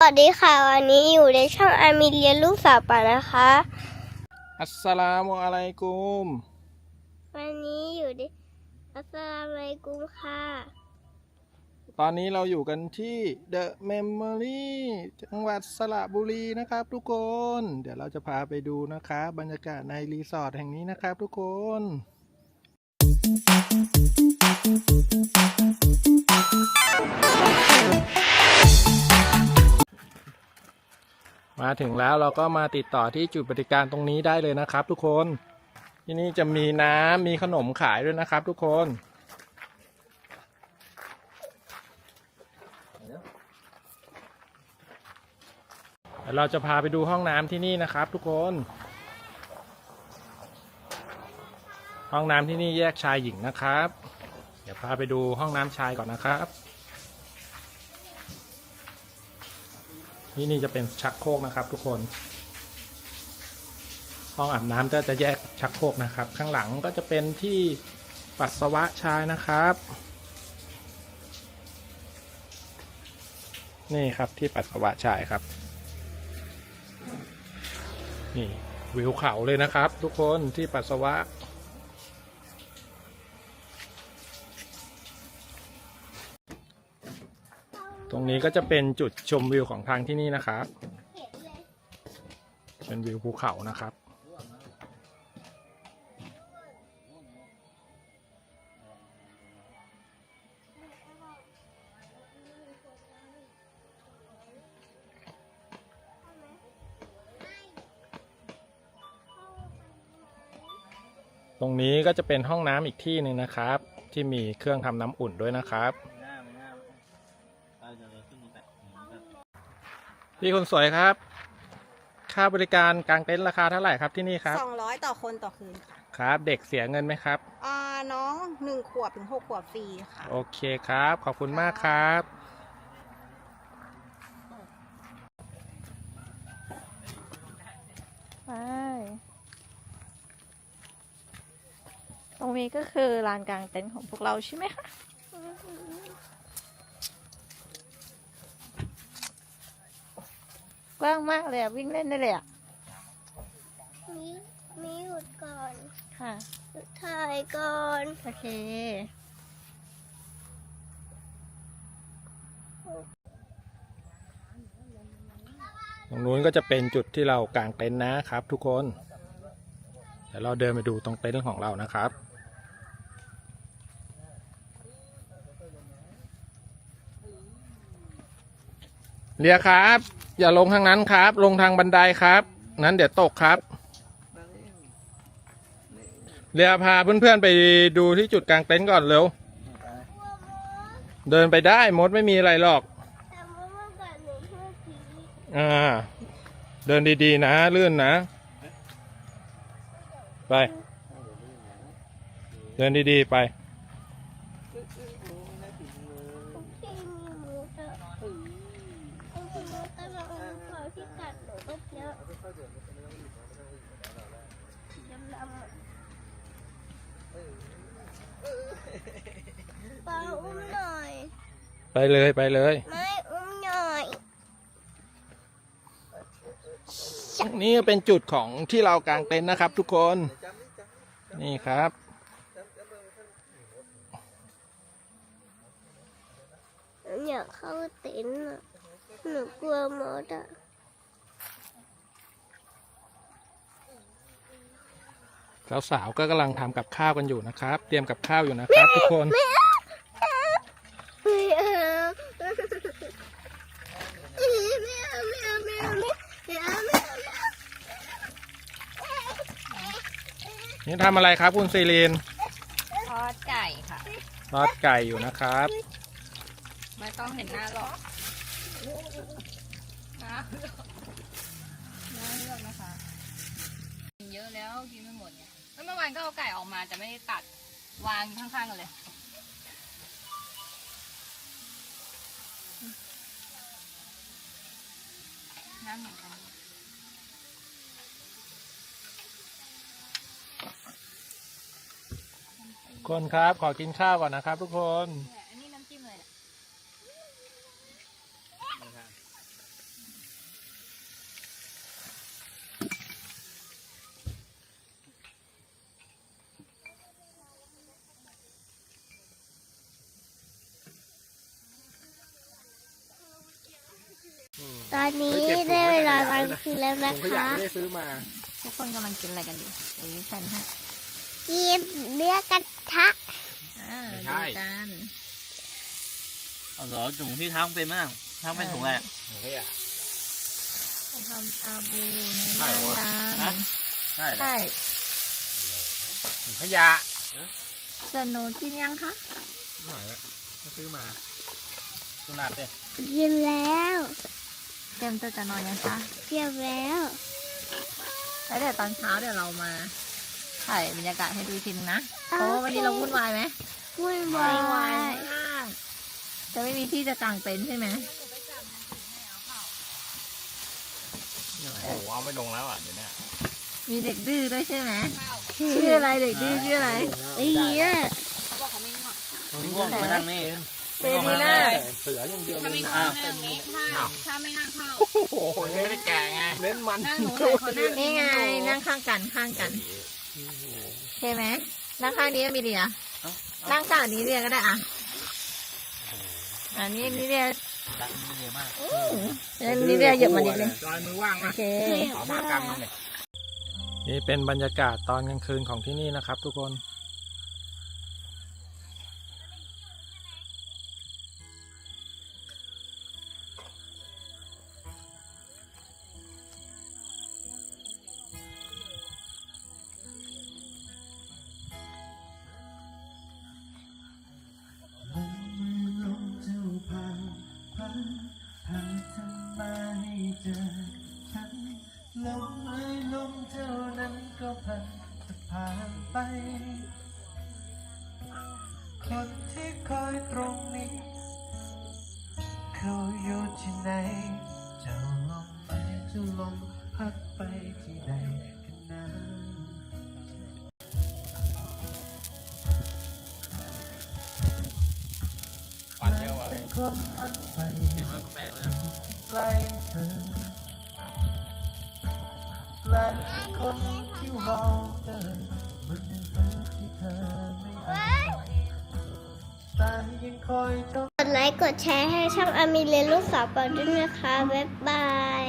สวัสดีค่ะ วันนี้อยู่ในช่องอามีเรียนลูกสาวป่านะคะ อัสสลามุอะลัยกุม วันนี้อยู่ในอัสสลามุอะลัยกุมค่ะ ตอนนี้เราอยู่กันที่เดอะเมมโมรีจังหวัดสระบุรีนะครับทุกคน เดี๋ยวเราจะพาไปดูนะครับบรรยากาศในรีสอร์ทแห่งนี้นะครับทุกคน มาถึงแล้วเราก็มาติดต่อที่จุดบริการตรงนี้ได้เลยนะครับ ทุกคน ที่นี่จะมีน้ำมีขนมขายด้วยนะครับ ทุกคนเดี๋ยวเราจะพาไปดูห้องน้ำที่นี่นะครับ ทุกคน ห้องน้ำที่นี่แยกชายหญิงนะครับ เดี๋ยวพาไปดูห้องน้ำชายก่อนนะครับ ที่นี่จะเป็นชักโครกนะครับ ทุกคน ห้องอาบน้ำก็จะแยกชักโครกนะครับ ข้างหลังก็จะเป็นที่ปัสสาวะชายนะครับ นี่ครับที่ปัสสาวะชายครับ นี่วิวเขาเลยนะครับ ทุกคนที่ปัสสาวะ ตรงนี้ก็จะเป็นจุดชมวิวของทางที่นี่นะครับ เป็นวิวภูเขานะครับ ตรงนี้ก็จะเป็นห้องน้ำอีกที่หนึ่งนะครับ ที่มีเครื่องทำน้ำอุ่นด้วยนะครับ พี่คนสวยครับ ค่าบริการกลางเต็นท์ราคาเท่าไหร่ครับที่นี่ครับ สองร้อยต่อคนต่อคืนค่ะครับ เด็กเสียเงินไหมครับ อ่าน้องหนึ่งขวบถึงหกขวบฟรีค่ะ โอเคครับ ขอบคุณมากครับ ไปตรงนี้ก็คือลานกลางเต็นท์ของพวกเราใช่ไหมคะ กว้างมากเลยอะวิ่งเล่นได้เลยอะมีมีหยุดก่อนค่ะ หยุดถ่ายก่อน โอเค ตรงนู้นก็จะเป็นจุดที่เรากางเต็นท์นะครับ ทุกคน เดี๋ยวเราเดินไปดูตรงเต็นท์ของเรานะครับเรียครับ อย่าลงทางนั้นครับ ลงทางบันไดครับ นั้นเดี๋ยวตกครับ เรียพาเพื่อนๆไปดูที่จุดกางเต็นท์ก่อนเร็ว เดินไปได้มดไม่มีอะไรหรอกเมื่อวันก่อนหนูเพื่อกี้อ่าเดินดีๆนะลื่นนะ ไป เดินดีๆไป ที่มีหมูตะคุณหมูตะลองขอที่กัดหนูก็เยอะดำๆอะปาอุ้มหน่อย ไปเลยไปเลย ไม่อุ้มหน่อย นี่เป็นจุดของที่เรากางเต็นท์นะครับ ทุกคน นี่ครับหนูอยากเข้าเต็นท์อะหนูกลัวมดอะสาวๆก็กำลังทำกับข้าวกันอยู่นะครับ เตรียมกับข้าวอยู่นะครับ ทุกคน ไม่เอาไม่เอาไม่เอาไม่เอาไม่เอาไม่เอาไม่เอา นี่ทำอะไรครับคุณซีรีนทอดไก่ค่ะ ทอดไก่อยู่นะครับ ไม่ต้องเห็นหน้าหรอกน้าเลือกน้าเลือกนะคะกินเยอะแล้วกินไม่หมดเนี่ยแล้วเมื่อวานก็เอาไก่ออกมาแต่ไม่ได้ตัดวางข้างๆกันเลย น้ำเหมือนกั คนครับ ขอกินข้าวก่อนนะครับ ทุกคนนนี้น้ำจิ้มเลยตอนนี้ได้เวลากางคืนแล้วนะคะผมก็อยากได้ซื้อมา ทุกคนกำลังกินอะไรกันอยู่เดี๋ยวนี้แฟนให้กินเนื้อกระทะอ่าไม่ใช่ ดูกันเอาเหรอถุงที่ทั้งเป็นมากทั้งเป็นถุงอะไรอะถุงขยะทำชาบูในใช่บ้านเหรอกันใช่เหรอใช่ถุงขยะส่วนหนูกินยังคะไม่ไหวแล้วไม่ซื้อมาขนาดเนี่ยกินแล้ว เตรียมตัวจะนอนยังคะเกี่ยวแล้ว แล้วเดี๋ยวตอนเช้าเดี๋ยวเรามาถ่ายบรรยากาศให้ดูอีกทีนึงนะเพราะว่าวันนี้เราวุ่นวายไหมวุ่นวายมากจะไม่มีที่จะกางเต็นท์ใช่ไหมโอ้โหเอาไม่ลงแล้วอะเดี๋ยวเนี้มีเด็กดื้อด้วยใช่ไหมชื่ออะไรเด็กดื้อชื่ออะไรไอ้เนี่ยนี่ง่วงมานั่งนี่ เซนีน่าเสืออย่างเดียวเลยอ้าวถ้าไม่นั่งเข้าโอ้โหไม่ได้แก่ไงเน้นมันนั่งหนูไหนเขานั่งนี่ไงนั่งข้างกันข้างกันใช่ไหมนั่งข้างนี้ก็มีเดียนั่งข้างนี้เดียก็ได้อะอันนี้นี่เดียดังนี่เยอะมากอันนี้เดียเหยียบมานิดนึงลอยมือว่างโอมาเค ขอมากำเลยนี่เป็นบรรยากาศตอนกลางคืนของที่นี่นะครับทุกคน ก็พัดจะผ่านไป คนที่คอยตรงนี้ เขาอยู่ที่ไหน เจ้าลมไปเจ้าลมพัดไปที่ใดกันนะปันเยอะอะแต่ความพัดไปใกลเธอ และคนที่มองเดินมันเป็นเรื่องที่เธอไม่อาจแต่ยังคอยจ้อง กดไลค์ กดแชร์ให้ช่องอามีเลนลูกสาวก่อด้วยนะคะ บ๊ายบาย